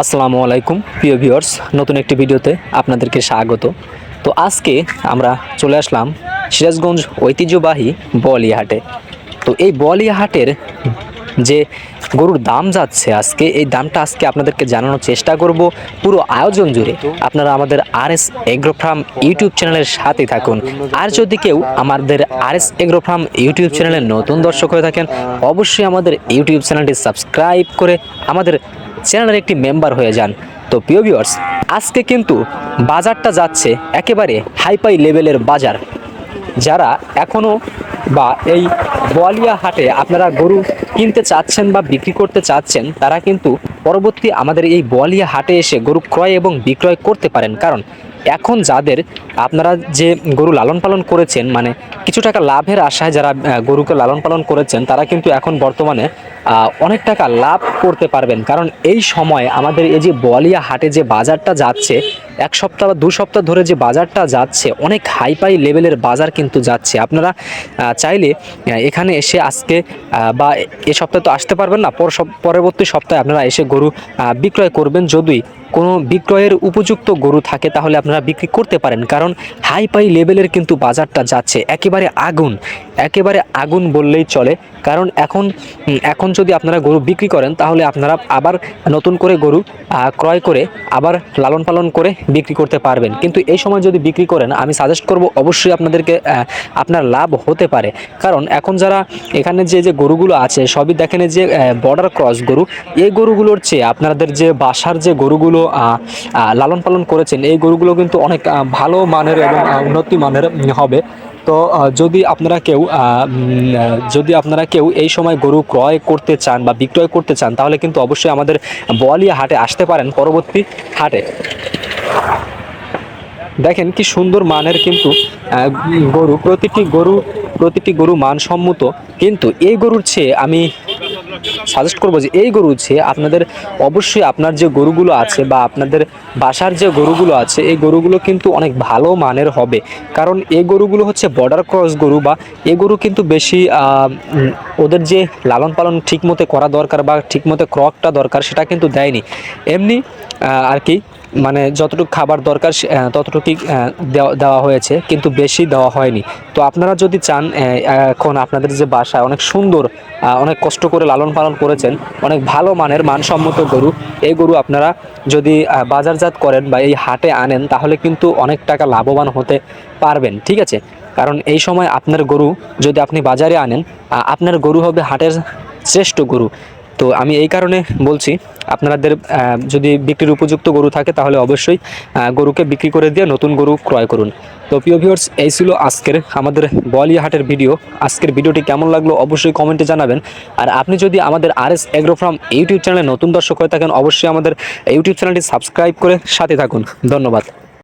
আসসালামু আলাইকুম, প্রিয় ভিউয়ার্স, নতুন একটি ভিডিওতে আপনাদেরকে স্বাগত। তো আজকে আমরা চলে আসলাম সিরাজগঞ্জ ঐতিহ্যবাহী বলিয়া হাটে তো এই বলিয়া হাটের যে গরুর দাম যাচ্ছে আজকে, এই দামটা আজকে আপনাদেরকে জানানোর চেষ্টা করব পুরো আয়োজন জুড়ে। আপনারা আমাদের R S agro farm YouTube চ্যানেলের সাথে থাকুন। আর যদি কেউ আমাদের R S agro farm YouTube চ্যানেলের নতুন দর্শক হয়ে থাকেন, অবশ্যই আমাদের ইউটিউব চ্যানেলটি সাবস্ক্রাইব করে আমাদের চ্যানেলের একটি মেম্বার হয়ে যান। তো প্রিয় ভিউয়ার্স আজকে কিন্তু বাজারটা যাচ্ছে একেবারে হাইপাই লেভেলের বাজার। যারা এখনও বা এই বোয়ালিয়া হাটে আপনারা গরু কিনতে চাচ্ছেন বা বিক্রি করতে চাচ্ছেন, তারা কিন্তু পরবর্তী আমাদের এই বোয়ালিয়া হাটে এসে গরু ক্রয় এবং বিক্রয় করতে পারেন। কারণ এখন যাদের আপনারা যে গরু লালন পালন করেছেন মানে কিছু টাকা লাভের আশায় যারা গরুকে লালন পালন করেছেন, তারা কিন্তু এখন বর্তমানে অনেক টাকা লাভ করতে পারবেন। কারণ এই সময় আমাদের এই যে বলিয়া হাটে যে বাজারটা যাচ্ছে, এক সপ্তাহ বা দু সপ্তাহ ধরে যে বাজারটা যাচ্ছে, অনেক হাইপাই লেভেলের বাজার কিন্তু যাচ্ছে। আপনারা চাইলে এখানে এসে আজকে বা এ সপ্তাহে তো আসতে পারবেন না, পর পরবর্তী সপ্তাহে আপনারা এসে গরু বিক্রয় করবেন। যদি কোনো বিক্রয়ের উপযুক্ত গরু থাকে তাহলে আপনারা বিক্রি করতে পারেন। কারণ হাই পাই লেভেলের কিন্তু বাজারটা যাচ্ছে। একেবারে আগুন। একেবারে আগুন বললেই চলে। কারণ এখন এখন যদি আপনারা গরু বিক্রি করেন, তাহলে আপনারা আবার নতুন করে গরু ক্রয় করে আবার লালন পালন করে বিক্রি করতে পারবেন। কিন্তু এই সময় যদি বিক্রি করেন, আমি সাজেস্ট করব অবশ্যই আপনাদেরকে আপনার লাভ হতে পারে। কারণ এখন যারা এখানে যে যে গরুগুলো আছে, সবই দেখেন যে বর্ডার ক্রস গরু, এই গরুগুলোর চেয়ে আপনাদের যে বাসার যে গরুগুলো লালন পালন করেছেন, এই গরুগুলো কিন্তু অনেক ভালো মানের এবং উন্নতি মানের হবে। তো যদি আপনারা কেউ যদি আপনারা কেউ এই সময় গরু ক্রয় করতে চান বা বিক্রয় করতে চান, তাহলে কিন্তু অবশ্যই আমাদের বোয়ালিয়া হাটে আসতে পারেন, পরবর্তী হাটে। দেখেন কি সুন্দর মানের কিন্তু গরু, প্রতিটি গরু প্রতিটি গরু মানসম্মত, কিন্তু এই গরুর চেয়ে আমি সাজেস্ট করব যে এই গরু হচ্ছে আপনাদের অবশ্যই আপনার যে গরুগুলো আছে বা আপনাদের বাসার যে গরুগুলো আছে, এই গরুগুলো কিন্তু অনেক ভালো মানের হবে। কারণ এই গরুগুলো হচ্ছে বর্ডার ক্রস গরু বা এ গরু কিন্তু বেশি ওদের যে লালন পালন ঠিক করা দরকার বা ঠিক মতো ক্রকটা দরকার সেটা কিন্তু দেয়নি। এমনি আর কি মানে যতটুকু খাবার দরকার ততটুকুই দেওয়া হয়েছে, কিন্তু বেশি দেওয়া হয়নি। তো আপনারা যদি চান এখন আপনাদের যে বাসায় অনেক সুন্দর অনেক কষ্ট করে লালন পালন করেছেন, অনেক ভালো মানের, মানসম্মত গরু, এই গরু আপনারা যদি বাজারজাত করেন বা এই হাটে আনেন, তাহলে কিন্তু অনেক টাকা লাভবান হতে পারবেন, ঠিক আছে? কারণ এই সময় আপনার গরু যদি আপনি বাজারে আনেন আপনার গরু হবে হাটের শ্রেষ্ঠ গরু। তো আমি এই কারণে বলছি, আপনাদের যদি বিক্রির উপযুক্ত গরু থাকে তাহলে অবশ্যই গরুকে বিক্রি করে দিয়ে নতুন গরু ক্রয় করুন। তো প্রিয় ভিউয়ার্স এই ছিল আজকের আমাদের বলিয়া হাটের ভিডিও আজকের ভিডিওটি কেমন লাগল অবশ্যই কমেন্টে জানাবেন। আর আপনি যদি আমাদের R S agro farm YouTube চ্যানেলে নতুন দর্শক হয়ে থাকেন, অবশ্যই আমাদের ইউটিউব চ্যানেলটি সাবস্ক্রাইব করে সাথে থাকুন। ধন্যবাদ।